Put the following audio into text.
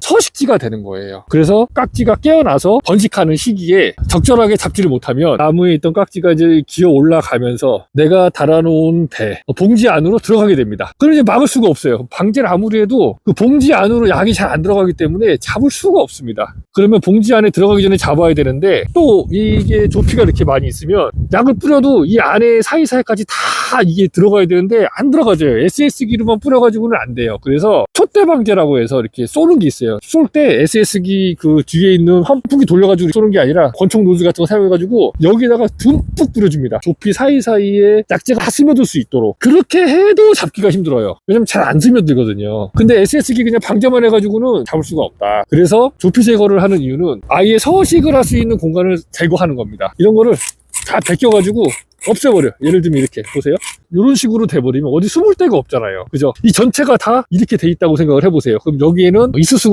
서식지가 되는 거예요. 그래서 깍지가 깨어나서 번식하는 시기에 적절하게 잡지를 못하면 나무에 있던 깍지가 이제 기어 올라가면서 내가 달아놓은 배, 어, 봉지 안으로 들어가게 됩니다. 그럼 이제 막을 수가 없어요. 방제를 아무리 해도 그 봉지 안으로 약이 잘 안 들어가기 때문에 잡을 수가 없습니다. 그러면 봉지 안에 들어가기 전에 잡아야 되는데 또 이게 조피가 이렇게 많이 있으면 약을 뿌려도 이 안에 사이사이까지 다 이게 들어가야 되는데 안 들어가져요. SS기로만 뿌려가지고는 안 돼요. 그래서 촛대 방제라고 해서 이렇게 쏘는 게 있어요. 쏠 때 SS기 그 뒤에 있는 환풍기 돌려가지고 쏘는 게 아니라 권총 노즈 같은 거 사용해가지고 여기다가 듬뿍 뿌려줍니다. 조피 사이사이에 약재가 다 스며들 수 있도록 그렇게 해도 잡기가 힘들어요. 왜냐면 잘 안 스며들거든요. 근데 SS기 그냥 방제만 해가지고는 잡을 수가 없다. 그래서 조피 제거를 하는 이유는 아예 서식을 할 수 있는 공간을 제거하는 겁니다. 이런 거를 다 벗겨가지고 없애버려. 예를 들면 이렇게 보세요. 이런 식으로 돼버리면 어디 숨을 데가 없잖아요. 그죠? 이 전체가 다 이렇게 돼 있다고 생각을 해보세요. 그럼 여기에는 있을 수가